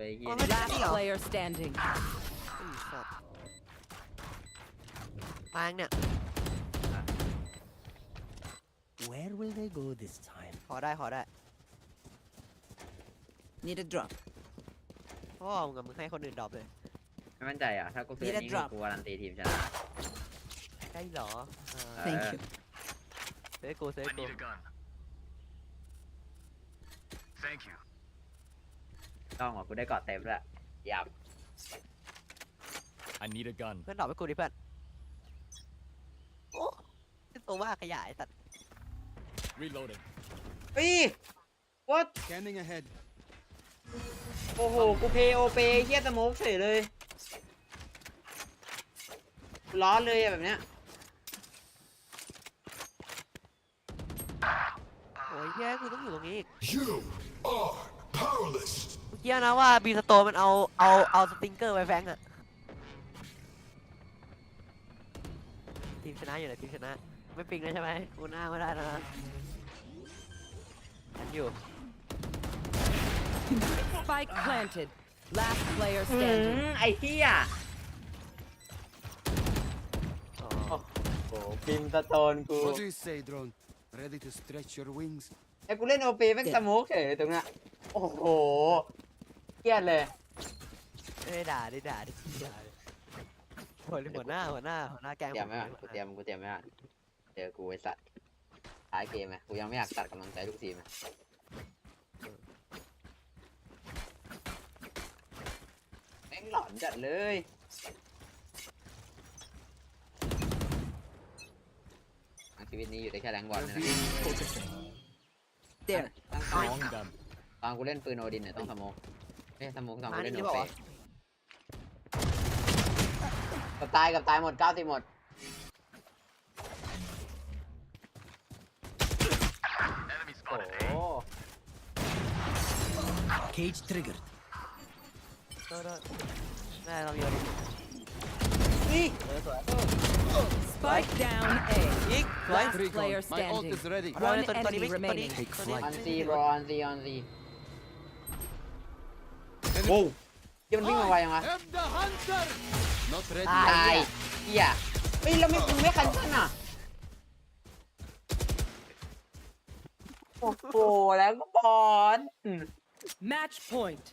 ไปเฮียโอ้ไม่ได้ Last player standing. อุ้ยสัตว์มายังเนี่ย Where will they go this time? ขอได้ขอได้ Need a drop. พ่อมึงกับมึงให้คนอื่นดรอปเลย ไม่มั่นใจอะ ถ้ากูซื้อ Need a นี้ drop กูการันตีทีมชนะ ได้เหรอเออ Thank Uh, you. เซฟกูเซฟ I กู need a gun. Thank you. ต้องอะกูได้เกาะเต็มแล้วยับ I need a gun. เพื่อนดรอปให้กูดิเพื่อนโอ้ตัวว่าขยายสัตว์ Reloading. ปีวัด Scanning ahead. โอ้โห กูเพย์โอเปเฮียสโมกเฉยเลยร้อนเลยอะแบบเนี้ย โอ้ยเฮียกูต้องอยู่ตรงนี้อีก You are powerless. เมื่อกี้นะว่าบีสโตมันเอาเอาเอาสติงเกอร์ไปแฟงอะทีมชนะอยู่ไหนทีมชนะ ไม่ปิงเลยใช่ไหมกูหน้าไม่ได้แล้วนะฉันอยู่ Spike planted. Last player อื standing. มไอ้เฮียอ๋อโอ้โหพิมพ์สโตนกู What do you say, drone? Ready to stretch your wings? ไอ้กูเล่นโอเปแม่งสโมกเฉยเลยตรงเนี้ยโอ้โห เครียดเลย ไม่ได้ด่าดิด่าดิด่าดิหัวหัวหน้าหัวหน้าหัวหน้าแกงเตรียมผไว้ก่อนกูเตรียมกูเตรียมไว้ก่อนเจอกูไอ้สัตว์ท้ายเกมไหมกูยังไม่อยากตัดกำลังใจลูกทีมอะแม่งหลอนจัดเลยทั้งชีวิตนี้อยู่ได้แค่แรงบอลนะ There. ตั้ง Wrong gun. ตอนกูเล่นปืนโอดินเนี่ยต้องสโมก เอ้ยสโมกตอนมากูเล่นนี่โอบอกเปว่ากับตายกับตายหมดเก้าสิบหมด Enemy โอ้ spotted. โห Cage triggered. เออแม่เราเยอะนี่เออสวย Spike down A. ยิงสวย Last Recon. player My ult standing. is ready. เอาเลย One ตัวตัวนี้ไม่ enemy ตัวนี้ remaining. Take ตัวนี้ flight. ออนซีบรออนซีออนซี โว้วยังมันวิ่งมาไวยังวะ am the hunter. Not ready. ตายตายเฮียเฮ้ยแล้วไม่มึงไม่คันชันอะโอ้โหแล้วก็บอล Match point.